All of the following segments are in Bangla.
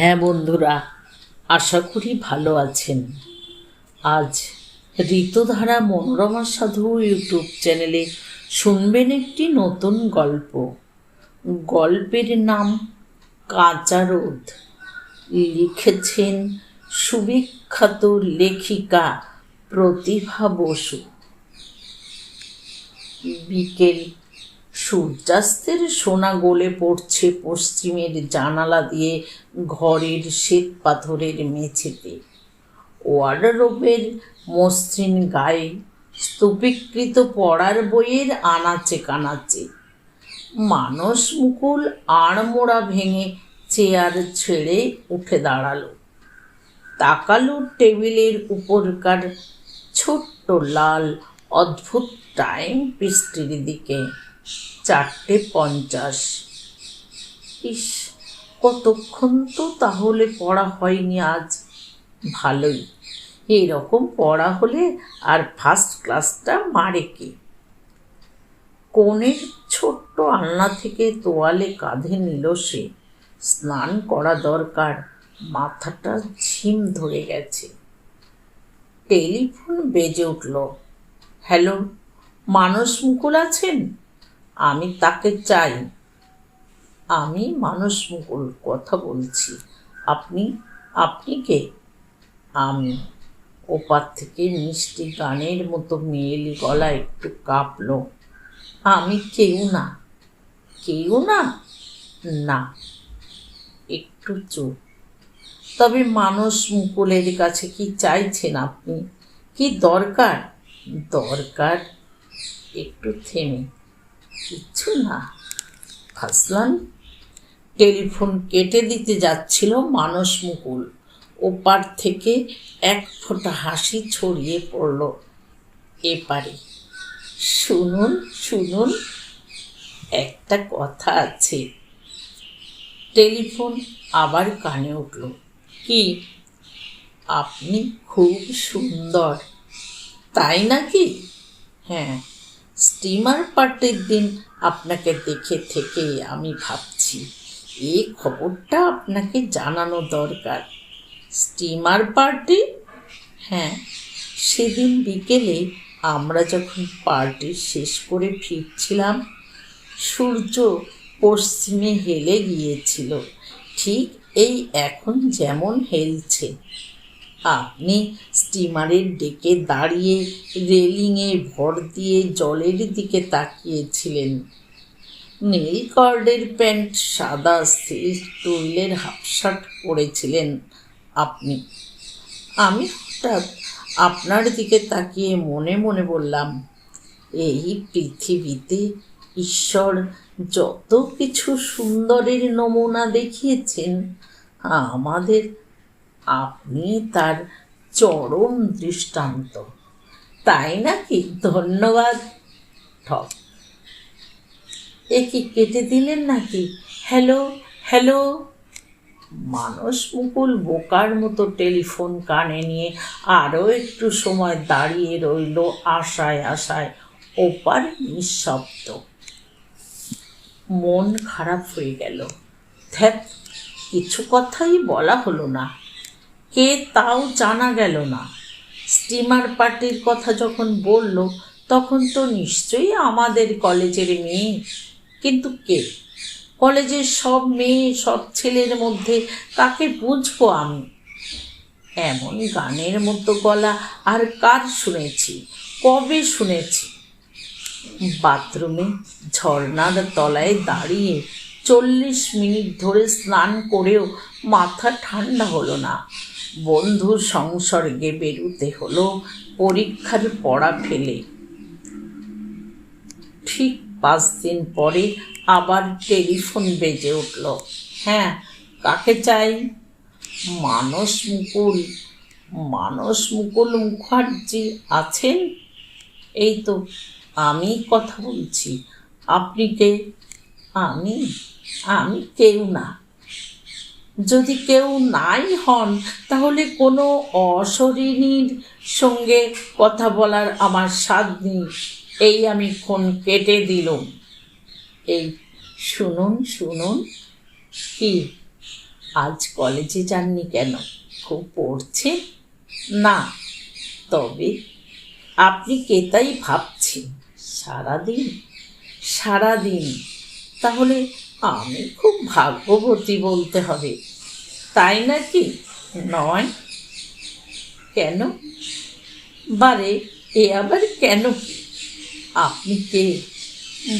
হ্যাঁ বন্ধুরা, আশা করি ভালো আছেন। আজ ঋতুধারা মনোরমা সাধু ইউটিউব চ্যানেলে শুনবেন একটি নতুন গল্প। গল্পের নাম কাঁচা রোদ। লিখেছেন সুবিখ্যাত লেখিকা প্রতিভা বসু। বিকেল সূর্যাস্তের সোনা গলে পড়ছে পশ্চিমের জানালা দিয়ে ঘরের শ্বেত পাথরের মেঝেতে। ওয়ার্ডরোবের মসৃণ গায়ে স্তূপীকৃত পড়ার বইয়ের আনাচে কানাচে। মানস মুকুল আড়মোড়া ভেঙে চেয়ার ছেড়ে উঠে দাঁড়াল। তাকালো টেবিলের উপরকার ছোট্ট লাল, অদ্ভুত টাইম পিসটির দিকে। চারটে পঞ্চাশ। ইস, কতক্ষণ তো তাহলে পড়া হয়নি আজ? ভালোই এরকম পড়া হলে আর ফার্স্ট ক্লাসটা মারে কে? কোণের ছোট্ট আলনা থেকে তোয়ালে কাঁধে নিল সে। স্নান করা দরকার, মাথাটা ঝিম ধরে গেছে। টেলিফোন বেজে উঠল, হ্যালো, মানস মুকুল আছেন? আমি তাকে চাই। আমি মানস মুকুল কথা বলছি। আপনি আপনি কে? আমি। ওপার থেকে মিষ্টি গানের মতো মেয়েলি গলা একটু কাঁপলো। আমি কেউ না। কেউ না? না। একটু চুপ। তবে মানুষ মুকুলের কাছে কি চাইছেন আপনি? কি দরকার? দরকার একটু থেমে। কিচ্ছু না ফাসলান টেলিফোন কেটে দিতে যাচ্ছিল মানস মুকুল। ওপার থেকে এক ফোঁটা হাসি ছড়িয়ে পড়ল এপারে। শুনুন শুনুন, একটা কথা আছে। টেলিফোন আবার কানে উঠল। কি? আপনি খুব সুন্দর। তাই নাকি? হ্যাঁ। স্টিমার পার্টির দিন আপনাকে দেখে থেকে আমি ভাবছি এই খবরটা আপনাকে জানানো দরকার। Steamer party? হ্যাঁ সেদিন বিকেলে আমরা যখন পার্টি শেষ করে ফিরছিলাম, সূর্য পশ্চিমে হেলে গিয়েছিল, ঠিক এই এখন যেমন হেলছে। আপনি স্টিমারের ডেকে দাঁড়িয়ে রেলিংয়ে ভর দিয়ে জলের দিকে তাকিয়েছিলেন। নীল কর্ডের প্যান্ট, সাদা সিল্ক টুইলের হাফশার্ট পরেছিলেন আপনি। আমি হঠাৎ আপনার দিকে তাকিয়ে মনে মনে বললাম, এই পৃথিবীতে ঈশ্বর যত কিছু সুন্দরের নমুনা দেখিয়েছেন, আমাদের আপনি তার চরম দৃষ্টান্ত। তাই নাকি? ধন্যবাদ। ঠক। এ কি কেটে দিলেন নাকি? Hello hello. মানস মুকুল বোকার মতো টেলিফোন কানে নিয়ে আরও একটু সময় দাঁড়িয়ে রইল আশায় আশায়। ওপার নিঃশব্দ। মন খারাপ হয়ে গেল। ধ্যাত কিছু কথাই বলা হলো না। কে তাও জানা গেল না। স্টিমার পার্টির কথা যখন বলল, তখন তো নিশ্চয়ই আমাদের কলেজের মেয়ে। কিন্তু কে? কলেজের সব মেয়ে, সব ছেলের মধ্যে কাকে বুঝব আমি? এমন গানের মতো গলা আর কার শুনেছি, কবে শুনেছি? বাথরুমে ঝর্নার তলায় দাঁড়িয়ে চল্লিশ মিনিট ধরে স্নান করেও মাথা ঠান্ডা হলো না। বন্ধুর সংসর্গে বেরুতে হলো, পরীক্ষার পড়া ফেলে। ঠিক পাঁচ দিন পরে আবার টেলিফোন বেজে উঠল। হ্যাঁ কাকে চাই? মানস মুকুল। মানস মুকুল মুখার্জি আছেন? এই তো আমি কথা বলছি। আপনি কে? আমি আমি কেউ না। যদি কেউ নাই হন, তাহলে কোনো অশরীরীর সঙ্গে কথা বলার আমার স্বাদ নেই। এই আমি ফোন কেটে দিলুম। এই শুনুন শুনুন, কি? আজ কলেজে যাননি কেন? খুব পড়ছে? না, তবে আপনি কেতাই ভাবছেন? সারাদিন? সারাদিন? তাহলে আমি খুব ভাগ্যবতী বলতে হবে। তাই নাকি? নয়। কেন? বারে, এ আবার কেন আপনি কে?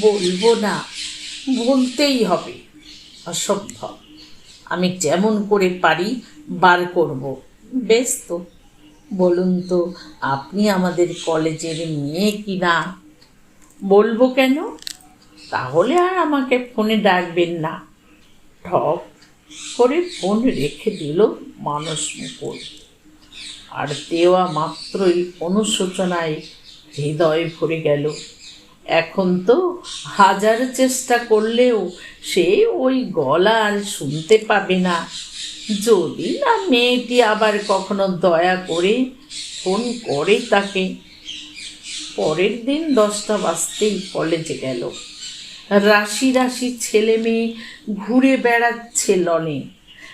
বলব না। বলতেই হবে। অসম্ভব। আমি যেমন করে পারি বার করব। বেশ তো। বলুন তো, আপনি আমাদের কলেজের মেয়ে কি না বলব কেন? তাহলে আর আমাকে ফোনে ডাকবেন না। ঠক করে ফোন রেখে দিল মানস মুকুল। আর দেওয়া মাত্রই অনুশোচনায় হৃদয় ভরে গেল। এখন তো হাজার চেষ্টা করলেও সে ওই গলা আর শুনতে পাবে না। যদি না মেয়েটি আবার কখনো দয়া করে ফোন করে তাকে। পরের দিন দশটা বাজতেই কলেজে গেল। রাশি রাশি ছেলে মেয়ে ঘুরে বেড়াচ্ছে লনে।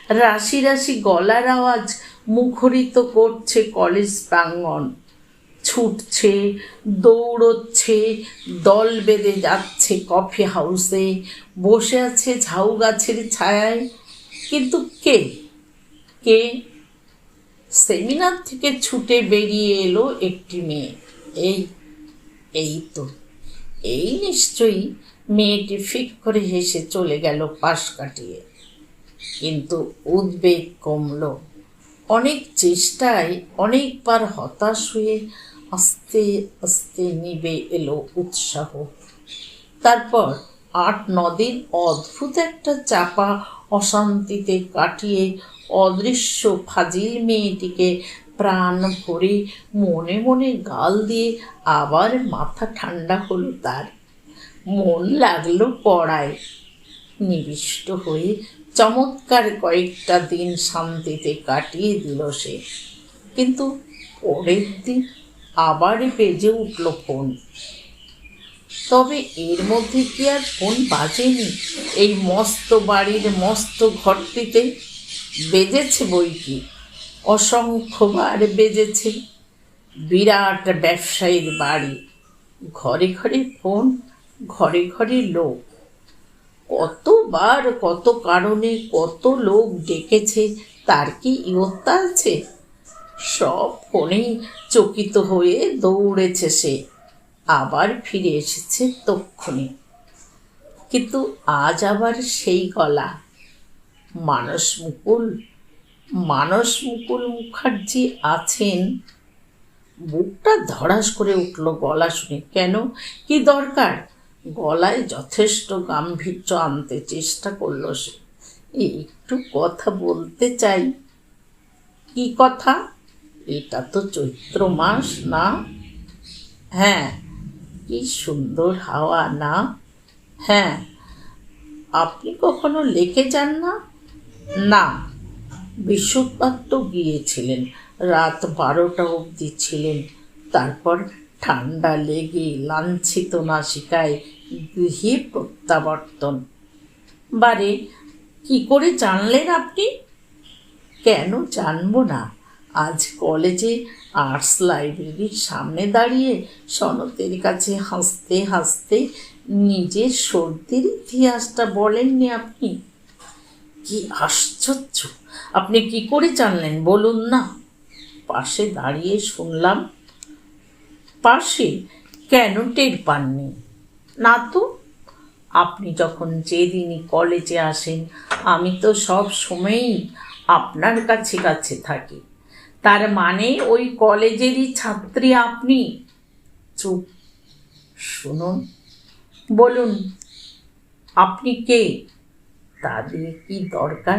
রাশি রাশি গলার আওয়াজ মুখরিত করছে কলেজ প্রাঙ্গণ। ছুটছে, দৌড়চ্ছে, দল বেঁধে যাচ্ছে কফি হাউসে। বসে আছে ঝাউ গাছের ছায়ায়। কিন্তু কে? কে? সেমিনার থেকে ছুটে বেরিয়ে এলো একটি মেয়ে। এই এই তো, এই নিশ্চয়ই মেয়েটি ফিক করে হেসে চলে গেল পাশ কাটিয়ে। কিন্তু উদ্বেগ কমল। অনেক চেষ্টায় অনেকবার হতাশ হয়ে আস্তে আস্তে নিবে এলো উৎসাহ। তারপর আট দিন অদ্ভুত একটা চাপা অশান্তিতে কাটিয়ে অদৃশ্য ফাজিল মেয়েটিকে প্রাণ ভরে মনে মনে গাল দিয়ে আবার মাথা ঠান্ডা হলো তার। মন লাগল পড়ায়। নিবিষ্ট হয়ে চমৎকার কয়েকটা দিন শান্তিতে কাটিয়ে দিল সে। কিন্তু পরের দিন আবার বেজে উঠল ফোন। তবে এর মধ্যে কি আর ফোন বাজেনি? এই মস্ত বাড়ির মস্ত ঘরটিতে বেজেছে বই কি? অসংখ্যবার বেজেছে। বিরাট ব্যবসায়ীর বাড়ি। ঘরে ঘরে ফোন ঘরে ঘরে লোক। কতবার, কত কারণে, কত লোক ডেকেছে, তার কি ইয়ত্তা আছে? সব ফোনেই চকিত হয়ে দৌড়েছে সে। আবার ফিরে এসেছে তক্ষণে। কিন্তু আজ আবার সেই গলা। মানস মুকুল মানস মুকুল মুখার্জি আছেন? বুকটা ধড়াস করে উঠল গলা শুনে। কেন? কি দরকার? গলায় যথেষ্ট গাম্ভীর্য আনতে চেষ্টা করল সে। একটু কথা বলতে চাই। কি কথা? এটা তো চৈত্র মাস না? হ্যাঁ কি সুন্দর হাওয়া না? হ্যাঁ আপনি কখনো লেকে যান না? না বিশ্বপাত্র গিয়েছিলেন, রাত বারোটা অবধি ছিলেন। তারপর ঠান্ডা লেগে লাঞ্ছিত নাসিকায় গৃহে প্রত্যাবর্তন। বারে, কি করে জানলেন আপনি? কেন জানব না। আজ কলেজে আর্টস লাইব্রেরির সামনে দাঁড়িয়ে সনতের কাছে হাসতে হাসতে নিজের সর্দির ইতিহাসটা বলেননি আপনি। কি আশ্চর্য! আপনি কি করে জানলেন? বলুন না। পাশে দাঁড়িয়ে শুনলাম, পাশে কেন টের পাননি? না তো? আপনি যখন যেদিনই কলেজে আসেন, আমি তো সব সময়ই আপনার কাছে কাছে থাকি। তার মানে ওই কলেজেরই ছাত্রী আপনি? চুপ। শুনুন। বলুন, আপনি কে? তাদের কি দরকার?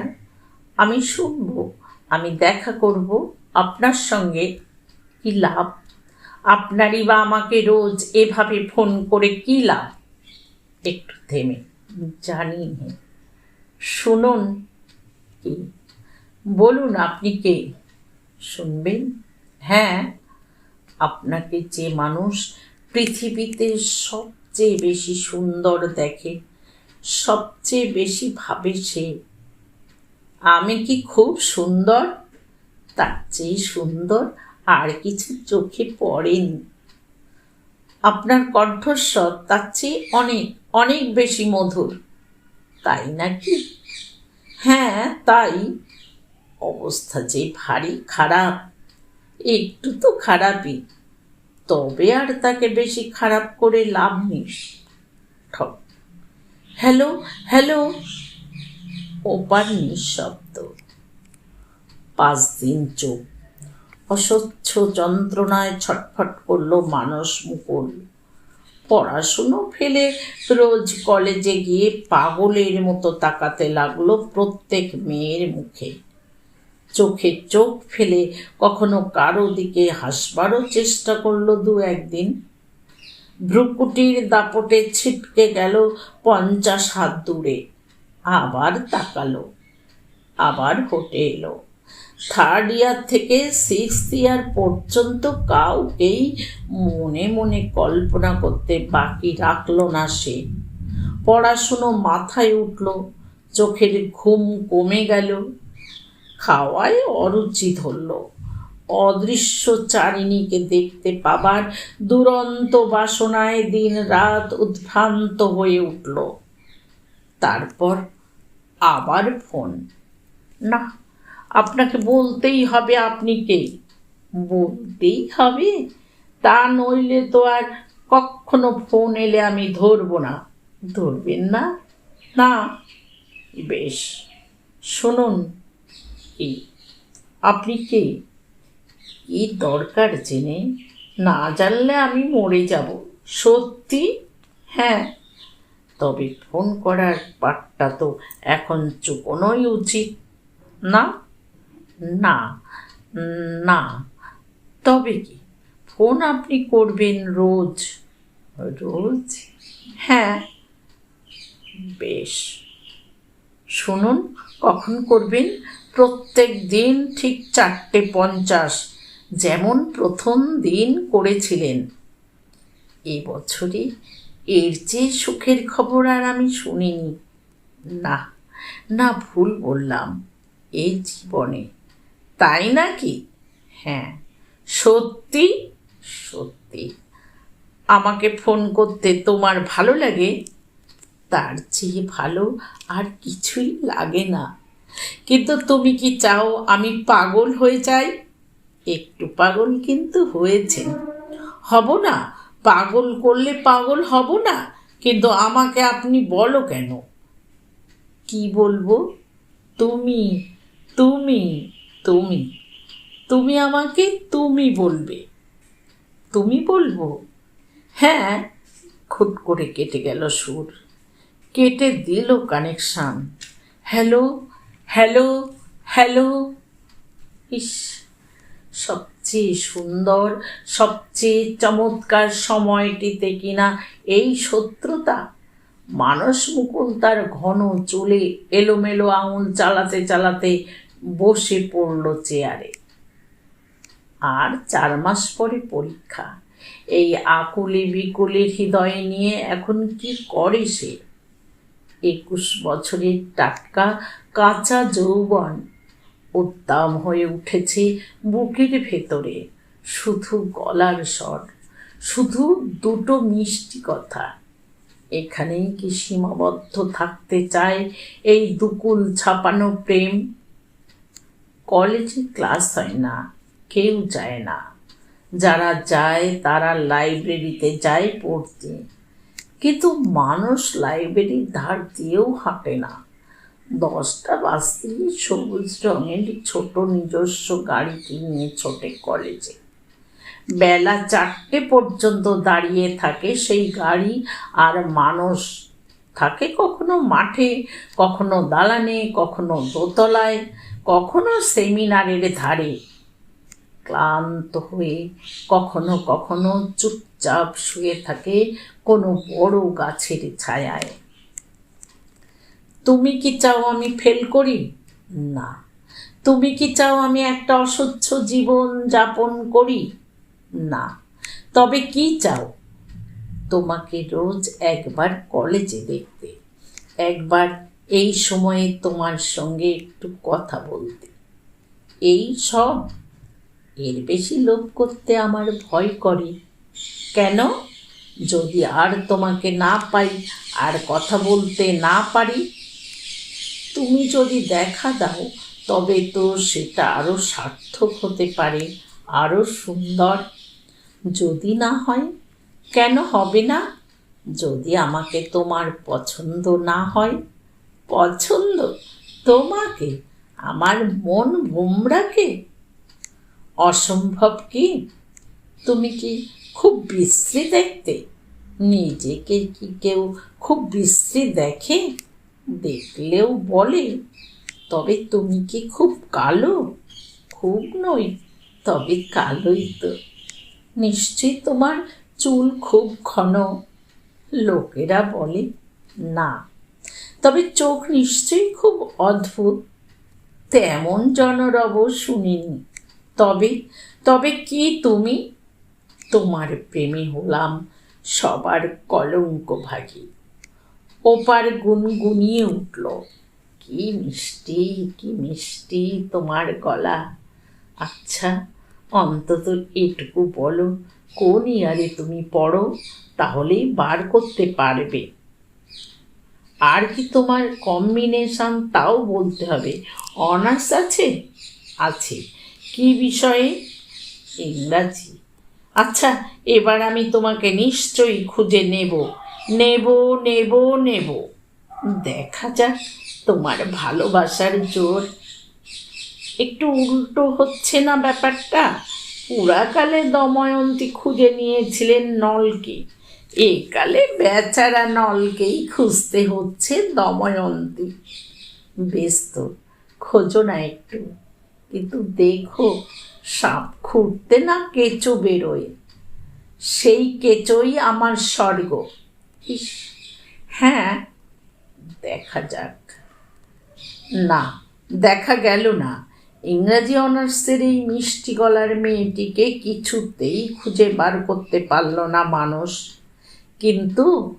আমি শুনব, আমি দেখা করব। আপনার সঙ্গে কি লাভ? আপনারই বা আমাকে রোজ এভাবে ফোন করে কি লাভ? একটু থেমে। জানি। শুনুন। কি? বলুন, আপনি কে? শুনবেন? হ্যাঁ আপনাকে যে মানুষ পৃথিবীতে সবচেয়ে বেশি সুন্দর দেখে, সবচেয়ে বেশি ভাবে সে, আমি কি খুব সুন্দর? তার চেয়ে সুন্দর আর কিছু চোখে পড়েনি। আপনার কণ্ঠস্বর তার চেয়ে অনেক অনেক বেশি মধুর। তাই নাকি? হ্যাঁ তাই। অবস্থা যে ভারী খারাপ, একটু তো খারাপই। তবে আর তাকে বেশি খারাপ করে লাভ নেই। ঠক। Hello hello. ওপার নিঃশব্দ। পাঁচ দিন চোখ অস্বচ্ছ যন্ত্রণায় ছটফট করল মানস মুকুল। পড়াশুনো ফেলে রোজ কলেজে গিয়ে পাগলের মতো তাকাতে লাগল প্রত্যেক মেয়ের মুখে। চোখে চোখ ফেলে কখনো কারও দিকে হাসবারও চেষ্টা করল দু একদিন। ভ্রুকুটির দাপটে ছিটকে গেল পঞ্চাশ হাত দূরে। আবার তাকালো, আবার হোটে এলো। থার্ড ইয়ার থেকে সিক্সথ ইয়ার পর্যন্ত কাউকেই মনে মনে কল্পনা করতে বাকি রাখল না সে। পড়াশুনো মাথায় উঠল, চোখের ঘুম কমে গেল, খাওয়ায় অরুচি ধরল। অদৃশ্য চারিণীকে দেখতে পাবার দুরন্ত বাসনায় দিন রাত উদ্ভ্রান্ত হয়ে উঠল। তারপর আবার ফোন। না আপনাকে বলতেই হবে আপনি কে? বলতেই হবে? তা নইলে তো আর কখনো ফোন এলে আমি ধরবো না। ধরবেন না? না। বেশ। শুনুন, কি? আপনি কে? কি দরকার জেনে না জানলে আমি মরে যাব। সত্যি? হ্যাঁ। তবে ফোন করার পাটটা তো এখন চুকোনোই উচিত, না? না না। তবে কি ফোন আপনি করবেন রোজ? রোজ? হ্যাঁ। বেশ। শুনুন কখন করবেন? প্রত্যেক দিন ঠিক চারটে পঞ্চাশ যেমন প্রথম দিন করেছিলেন। এবছরে এর চেয়ে সুখের খবর আর আমি শুনিনি। না না ভুল বললাম। এই জীবনে তাই নাকি? হ্যাঁ সত্যি সত্যি। আমাকে ফোন করতে তোমার ভালো লাগে? তার চেয়ে ভালো আর কিছুই লাগে না। কিন্তু তুমি কি চাও আমি পাগল হয়ে যাই? একটু পাগল কিন্তু হয়েছে। হব না, পাগল করলে পাগল হব না, কিন্তু আমাকে আপনি বলো কেন? কি বলব? তুমি তুমি। তুমি। তুমি আমাকে তুমি বলবে। তুমি বলব? হ্যাঁ খুট করে কেটে গেল সুর। কেটে দিল কানেকশান। Hello hello hello. ইস, সবচেয়ে সুন্দর, সবচেয়ে চমৎকার সময়টিতে কিনা এই শত্রুতা। মানস মুকুল তার ঘন চুলে এলোমেলো আঙুল চালাতে চালাতে বসে পড়ল চেয়ারে। আর চার মাস পরে পরীক্ষা। এই আকুলি বিকুলি হৃদয় নিয়ে এখন কি করে সে? একুশ বছরের টাটকা কাঁচা যৌবন উদ্দাম হয়ে উঠেছে বুকের ভেতরে। শুধু গলার স্বর, শুধু দুটো মিষ্টি কথা। এখানেই কি সীমাবদ্ধ থাকতে চায় এই দুকুল ছাপানো প্রেম? কলেজে ক্লাস হয় না, কেউ যায় না। যারা যায়, তারা লাইব্রেরিতে যায় পড়তে। কিন্তু মানুষ লাইব্রেরির ধার দিয়েও হাঁটে না। দশটা বাজতেই সবুজ রঙের ছোট নিজস্ব গাড়িটি নিয়ে ছোটে কলেজে। বেলা চারটে পর্যন্ত দাঁড়িয়ে থাকে সেই গাড়ি, আর মানুষ থাকে কখনো মাঠে, কখনো দালানে, কখনো দোতলায়। কখনো সেমিনারের ধারে ক্লান্ত হয়ে, কখনো কখনো চুপচাপ শুয়ে থাকে কোনো বড় গাছের ছায়ায়। তুমি কি চাও আমি ফেল করি? না। তুমি কি চাও আমি একটা অস্বচ্ছ জীবন যাপন করি? না। তবে কি চাও? তোমাকে রোজ একবার কলেজে দেখতে, একবার এই সময়ে তোমার সঙ্গে একটু কথা বলতে। এই সব এর বেশি লোভ করতে আমার ভয় করে। কেন? যদি আর তোমাকে না পাই, আর কথা বলতে না পারি, তুমি যদি দেখা দাও, তবে তো সেটা আরও সার্থক হতে পারে আরও সুন্দর। যদি না হয়, কেন হবে না? যদি আমাকে তোমার পছন্দ না হয় পছন্দ? তোমাকে? আমার মন ভোমরাকে অসম্ভব কি? তুমি কি খুব বিশ্রী দেখতে? নিজেকে কি কেউ খুব বিশ্রী দেখে? দেখলেও বলে, তবে তুমি কি খুব কালো? খুব নই, তবে কালোই তো। নিশ্চয়ই তোমার চুল খুব ঘন। লোকেরা বলে, না তবে চোখ নিশ্চয়ই খুব অদ্ভুত। তেমন জনরব শুনিনি। তবে তবে কি তুমি? তোমার প্রেমে হলাম সবার কলঙ্ক ভাগী। ওপার গুনগুনিয়ে উঠল, কি মিষ্টি কি মিষ্টি তোমার গলা। আচ্ছা অন্তত এটুকু বলো, কোন ইয়ারে তুমি পড়ো, তাহলেই বার করতে পারবে। আর কি তোমার কম্বিনেশন তাও বলতে হবে? অনার্স আছে? আছে। কি বিষয়ে? ইংরাজি। আচ্ছা এবার আমি তোমাকে নিশ্চয়ই খুঁজে নেব। নেব নেব নেব। দেখা যাক তোমার ভালোবাসার জোর। একটু উল্টো হচ্ছে না ব্যাপারটা? পুরাকালে দময়ন্তী খুঁজে নিয়েছিলেন নলকে। একালে বেচারা নলকেই খুঁজতে হচ্ছে দময়ন্তী। বেশ তো, খোঁজো না একটু। কিন্তু দেখো, সাপ খুঁড়তে না কেঁচো বেরোয়। সেই কেঁচোই আমার স্বর্গ। ইস হ্যাঁ দেখা যাক। না, দেখা গেল না। ইংরাজি অনার্সের এই মিষ্টি গলার মেয়েটিকে কিছুতেই খুঁজে বার করতে পারল না মানুষ। কিন্তু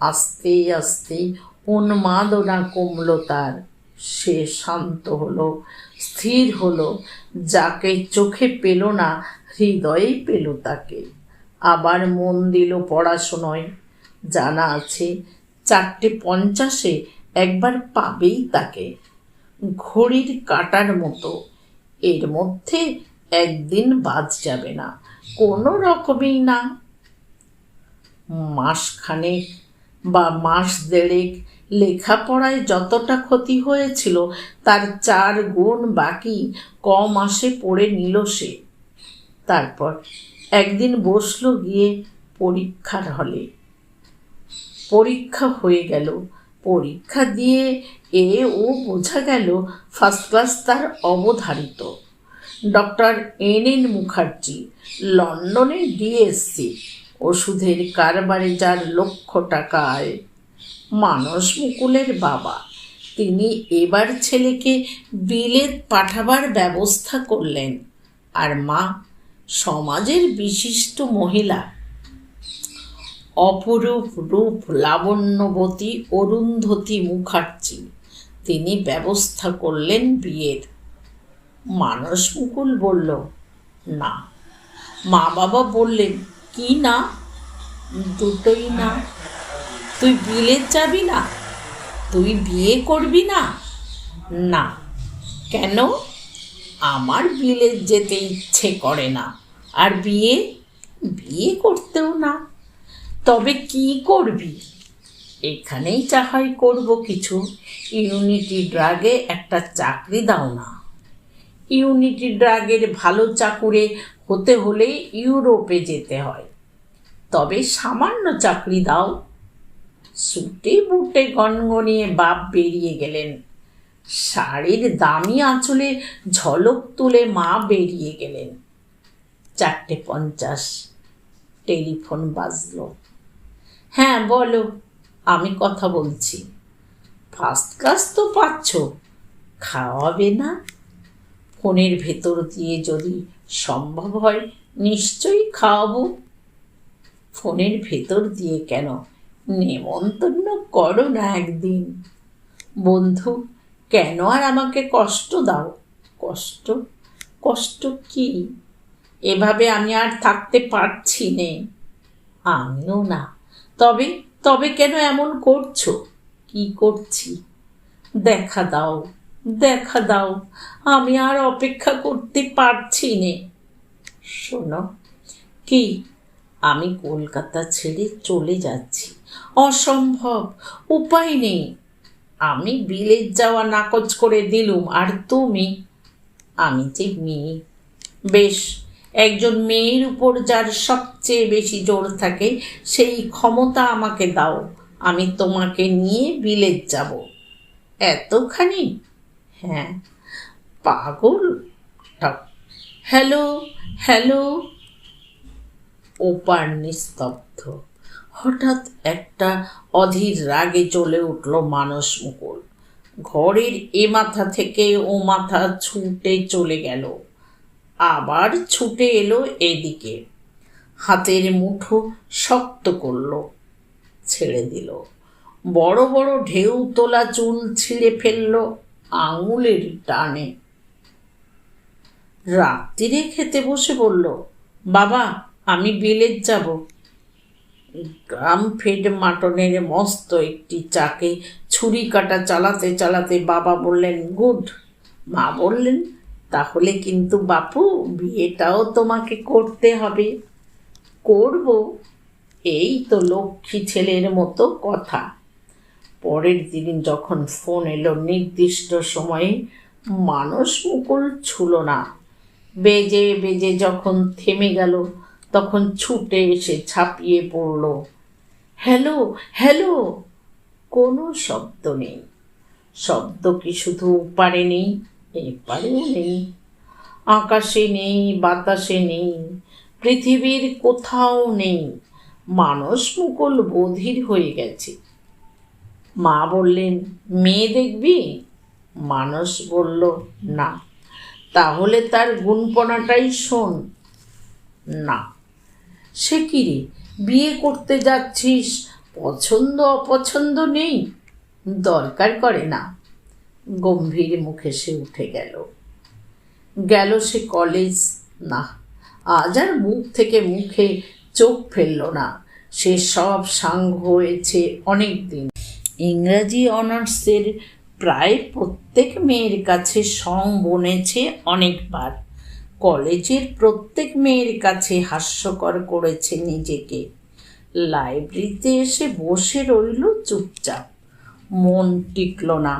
আস্তে আস্তে উন্মাদনা কমল তার। সে শান্ত হলো, স্থির হলো, যাকে চোখে পেল না হৃদয়েই পেল তাকে। আবার মন দিল পড়াশোনায়। জানা আছে, চারটে পঞ্চাশে একবার পাবেই তাকে। ঘড়ির কাটার মতো। এর মধ্যে একদিন বাদ যাবে না। কোনো রকমেই না। মাসখানেক বা মাস দেড়েক লেখাপড়ায় যতটা ক্ষতি হয়েছিল, তার চার গুণ বাকি কম মাসে পড়ে নিল সে। তারপর একদিন বসল গিয়ে পরীক্ষার হলে। পরীক্ষা হয়ে গেল। পরীক্ষা দিয়ে এ ও বোঝা গেল, ফার্স্ট ক্লাস তার অবধারিত। ডক্টর এন এন মুখার্জি লন্ডনে ডিএসসি ওষুধের কারবারে যার লক্ষ টাকা আয়। মানস মুকুলের বাবা, তিনি এবার ছেলেকে বিলেত পাঠাবার ব্যবস্থা করলেন। আর মা, সমাজের বিশিষ্ট মহিলা। অপরূপ রূপ লাবণ্যবতী অরুন্ধতী মুখার্জি, তিনি ব্যবস্থা করলেন বিয়ের। মানস মুকুল বলল, না। মা বাবা বললেন কি না? দুটোই না। তুই বিলেত যাবি না? তুই বিয়ে করবি না? না। কেন? আমার বিলেত যেতে ইচ্ছে করে না। আর বিয়ে? বিয়ে করতেও না। তবে কি করবি? এখানেই চাহাই করব কিছু। ইউনিটি ড্রাগে একটা চাকরি দাও না। ইউনিটি ড্রাগের ভালো চাকুরে হতে হলে ইউরোপে যেতে হয়। তবে সামান্য চাকরি দাও। সুটে বুটে গনগনিয়ে বাপ বেরিয়ে গেলেন। শাড়ির দামি আঁচলে ঝলক তুলে মা বেরিয়ে গেলেন। চারটে পঞ্চাশ। টেলিফোন বাজলো। হ্যাঁ বলো, আমি কথা বলছি। ফার্স্ট ক্লাস তো পাচ্ছ, খাওয়াবে না? ফোনের ভেতর দিয়ে যদি সম্ভব হয়? নিশ্চয়ই খাওয়াবো ফোনের ভেতর দিয়ে কেন? নেমন্তন্ন করো না একদিন। বন্ধু, কেন আর আমাকে কষ্ট দাও? কষ্ট? কষ্ট কি? এভাবে আমি আর থাকতে পারছি নে। আমিও না। তবে তবে কেন এমন করছ? কি করছি? দেখা দাও। দেখা দাও, আমি আর অপেক্ষা করতে পারছি নে। শোনো, কি? আমি কলকাতা ছেড়ে চলে যাচ্ছি। অসম্ভব, উপায় নেই। আমি বিলেত যাওয়া নাকচ করে দিলুম, আর তুমি? আমি যে মেয়ে। বেশ, একজন মেয়ের উপর যার সবচেয়ে বেশি জোর থাকে, সেই ক্ষমতা আমাকে দাও। আমি তোমাকে নিয়ে বিলেত যাব। এতখানি? হ্যাঁ। পাগল? Hello hello. ওপার নিস্তব্ধ। হঠাৎ একটা অধীর রাগে চলে উঠল মানস মুকুল। ঘরের এ মাথা থেকে ও মাথা ছুটে চলে গেল। আবার ছুটে এলো এদিকে। হাতের মুঠো শক্ত করল, ছেড়ে দিল। বড় বড় ঢেউ তোলা চুল ছিঁড়ে ফেলল। আঙুলের টানে। রাত্রিরে খেতে বসে বলল, বাবা, আমি বিলেত যাব। গ্রাম ফেড মাটনের মস্ত একটি চাকে ছুরি কাটা চালাতে চালাতে বাবা বললেন, গুড। মা বললেন, তাহলে কিন্তু বাপু, বিয়েটাও তোমাকে করতে হবে। করব, এই তো লক্ষ্মী ছেলের মতো কথা। পরের দিন যখন ফোন এলো, নির্দিষ্ট সময়ে মানুষ মুকুল ছুল না। বেজে বেজে যখন থেমে গেল, তখন ছুটে এসে ছাপিয়ে পড়ল। হ্যালো হ্যালো কোনো শব্দ নেই। শব্দ কি শুধু পারে নেই এপারেও নেই। আকাশে নেই, বাতাসে নেই, পৃথিবীর কোথাও নেই। মানস মুকুল বধির হয়ে গেছে। মা বললেন, মেয়ে দেখবি? মানস বলল, না। তাহলে তার গুণপনাটাই শোন। না। সে কি রে? বিয়ে করতে যাচ্ছিস? পছন্দ, অপছন্দ নেই? দরকার করে না। গম্ভীর মুখে সে উঠে গেল। গেল সে কলেজ। না, আজ আর মুখ থেকে মুখে চোখ ফেলল না। সে সব সাঙ্গ হয়েছে অনেক দিন ইংরাজি অনার্সের প্রায় প্রত্যেক মেয়ের কাছে সং বনেছে অনেকবার। কলেজের প্রত্যেক মেয়ের কাছে হাস্যকর করেছে নিজেকে। লাইব্রেরিতে এসে বসে রইল চুপচাপ। মন টিকল না।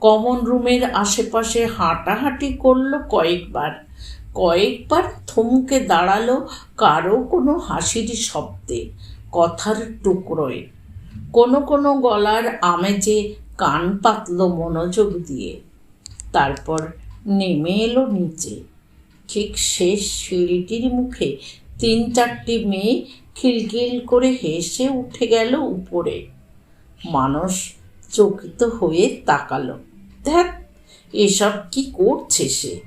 কমন রুমের আশেপাশে হাঁটাহাঁটি করল কয়েকবার। কয়েকবার থমকে দাঁড়াল কারও কোনো হাসির শব্দে, কথার টুকরোয়। কোনো কোনো গলার আমেজে কান পাতল মনোযোগ দিয়ে। তারপর নেমে এলো নিচে। ঠিক শেষ সিঁড়িটির মুখে তিন চারটি মেয়ে খিলখিল করে হেসে উঠে গেল উপরে। মানুষ চকিত হয়ে তাকালো। দেখ এসব কি করছে সে?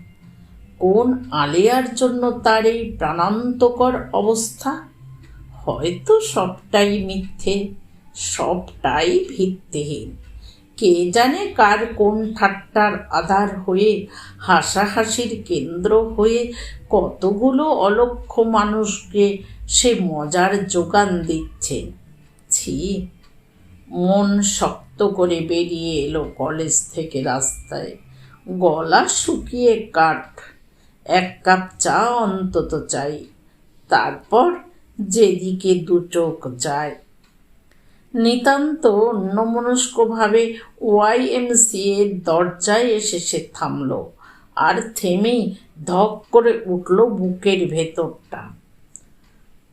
কোন আলেয়ার জন্য তার এই প্রাণান্তকর অবস্থা? হয়তো সবটাই মিথ্যে। সবটাই ভিত্তিহীন। কে জানে কার কোন ঠাট্টার আধার হয়ে, হাসাহাসির কেন্দ্র হয়ে কতগুলো অলক্ষ মানুষকে সে মজার যোগান দিচ্ছে। ছি, মন শক্ত করে বেরিয়ে এলো কলেজ থেকে রাস্তায়। গলা শুকিয়ে কাঠ, এক কাপ চা অন্তত চাই। তারপর যেদিকে দু চোখ যায় নিতান্ত অন্যমনস্কভাবে ওয়াইএমসি এর দরজায় এসে সে থামল আর থেমেই ধক করে উঠল বুকের ভেতরটা।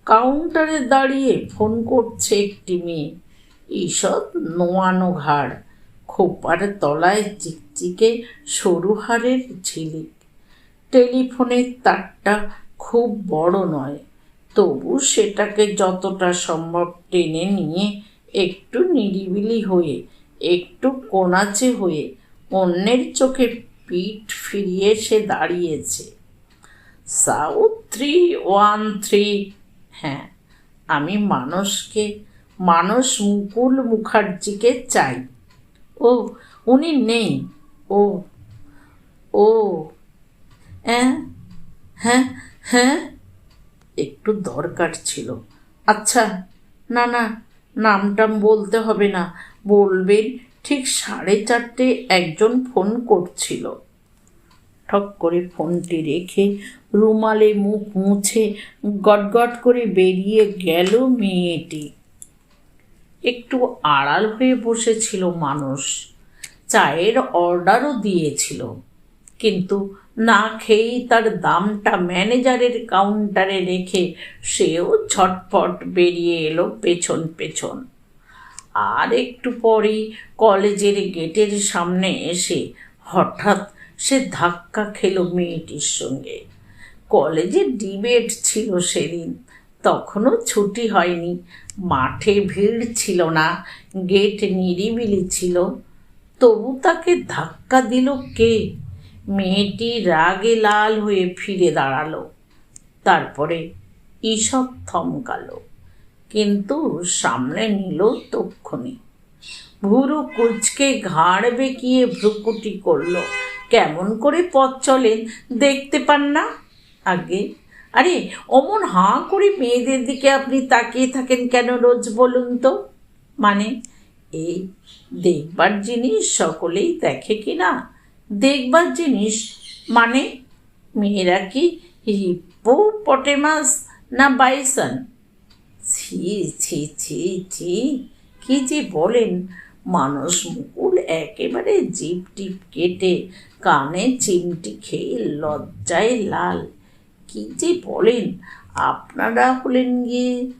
কাউন্টারে দাঁড়িয়ে ফোন করছে একটি মেয়ে। ঈষৎ নোয়ানো ঘাড়, খোপার তলায় চিকচিকে সরু হাড়ের ঝিলিক। টেলিফোনের তারটা খুব বড় নয়, তবু সেটাকে যতটা সম্ভব টেনে নিয়ে একটু নিরিবিলি হয়ে, একটু কোনাচে হয়ে অন্যের চোখে পিঠ ফিরিয়ে সে দাঁড়িয়েছে। South three one three. হ্যাঁ আমি মানুষকে, মানুষ মুকুল মুখার্জিকে চাই। ও, উনি নেই। ও ও হ্যাঁ হ্যাঁ হ্যাঁ। একটু দরকার ছিল। আচ্ছা না না। নামটাম বলতে হবে না। বলবেন, ঠিক সাড়ে চারটে একজন ফোন করছিল। ঠক করে ফোনটি রেখে রুমালে মুখ মুছে গটগট করে বেরিয়ে গেল মেয়েটি। একটু আড়াল হয়ে বসেছিল মানুষ। চায়ের অর্ডারও দিয়েছিল। কিন্তু না খেয়েই তার দামটা ম্যানেজারের কাউন্টারে রেখে সেও ছটফট বেরিয়ে এলো পেছন পেছন। আর একটু পরেই কলেজের গেটের সামনে এসে হঠাৎ সে ধাক্কা খেলো মেয়েটির সঙ্গে। কলেজে ডিবেট ছিল সেদিন। তখনও ছুটি হয়নি। মাঠে ভিড় ছিল না, গেট নিরিবিলি ছিল। তবু তাকে ধাক্কা দিল কে? মেয়েটি রাগে লাল হয়ে ফিরে দাঁড়াল। তারপরে ঈষৎ থমকালো, কিন্তু সামনে নিল তক্ষণি ভুরু কুচকে ঘাড় বেঁকিয়ে ভ্রুকুটি করল। কেমন করে পথ চলেন, দেখতে পান না? আগে। আরে, অমন হাঁ করে মেয়েদের দিকে আপনি তাকিয়ে থাকেন কেন রোজ বলুন তো? মানে এই দেখবার জিনিস সকলেই দেখে কি না? দেখবার জিনিস মানে মেয়েরা কি হিপ্পো পটেমাস না বাইসন ছি ছি ছি ছি, কি যে বলেন? মানুষ মুকুল একেবারে জিপ টিপ কেটে কানে চিমটি খেয়ে লজ্জায় লাল। কি যে বলেন? আপনারা হলেন গিয়ে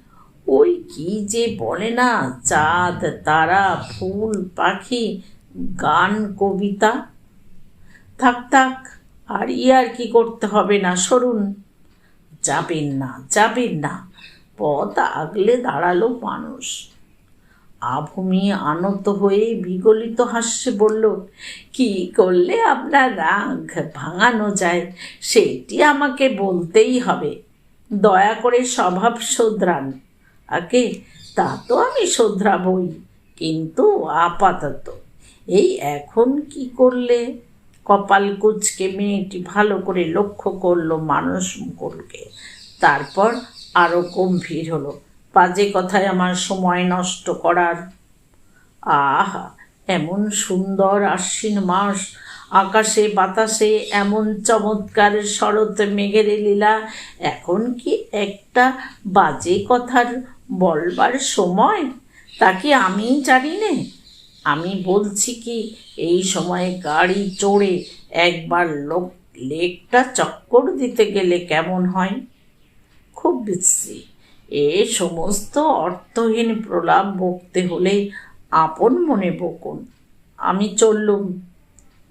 ওই কি যে বলে না? চাঁদ, তারা, ফুল, পাখি, গান, কবিতা। থাক থাক, আর ইয়ার কি করতে হবে না, সরুন। যাবেন না যাবেন না। পথ আগলে দাঁড়াল মানুষ। আভূমি আনত হয়ে বিগলিত হাস্যে বলল, কি করলে আপনার রাগ ভাঙানো যায়? সেটি আমাকে বলতেই হবে। দয়া করে স্বভাব শোধরান। আগে তা তো আমি শোধরাবই, কিন্তু আপাতত। এই এখন কি করলে? কপাল কুচকে মেয়েটি ভালো করে লক্ষ্য করল মানুষ মুকুলকে তারপর আরও গম্ভীর হলো। বাজে কথায় আমার সময় নষ্ট করার। আহা, এমন সুন্দর আশ্বিন মাস। আকাশে, বাতাসে এমন চমৎকার শরৎ মেঘের লীলা। এখন কি একটা বাজে কথার বলবার সময়? তা কি আমি জানি নে? আমি বলছি কি, এই সময় গাড়ি চড়ে একবার লোক, লেকটা চক্কর দিতে গেলে কেমন হয়? খুব বিশ্রী। এ সমস্ত অর্থহীন প্রলাপ বকতে হলে আপন মনে বকুন আমি চললুম।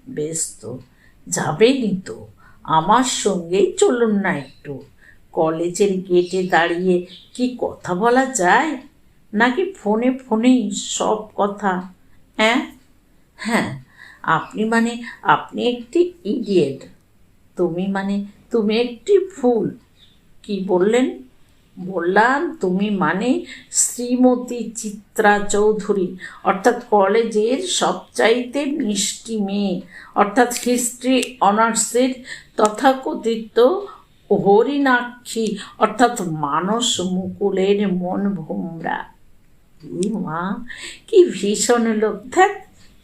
বেশ তো, যাবেনই তো। আমার সঙ্গেই চলুন না একটু। কলেজের গেটে দাঁড়িয়ে কি কথা বলা যায়? নাকি ফোনে ফোনেই সব কথা? হ্যাঁ? হ্যাঁ আপনি মানে আপনি একটি ইডিয়েট তুমি মানে তুমি একটি ফুল কি বললেন? বললাম, তুমি মানে শ্রীমতী চিত্রা চৌধুরী। অর্থাৎ কলেজের সবচাইতে মিষ্টি মেয়ে। অর্থাৎ হিস্ট্রি, অনার্সের তথাকথিত হরিণাক্ষী অর্থাৎ মানস মুকুলের মন ভোমরা। মা, কি ভীষণ লোক। দেখ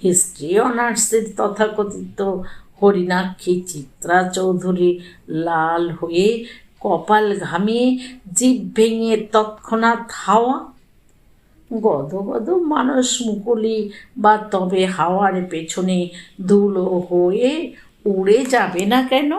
হিস্ট্রি অনার্সের তথাকথিত হরিণাক্ষী চিত্রা চৌধুরী লাল হয়ে কপাল ঘামিয়ে জিভ ভেঙে তৎক্ষণাৎ হাওয়া। গদ গদ মানুষ মুকুলি বা তবে হাওয়ার পেছনে ধুলো হয়ে উড়ে যাবে না কেন?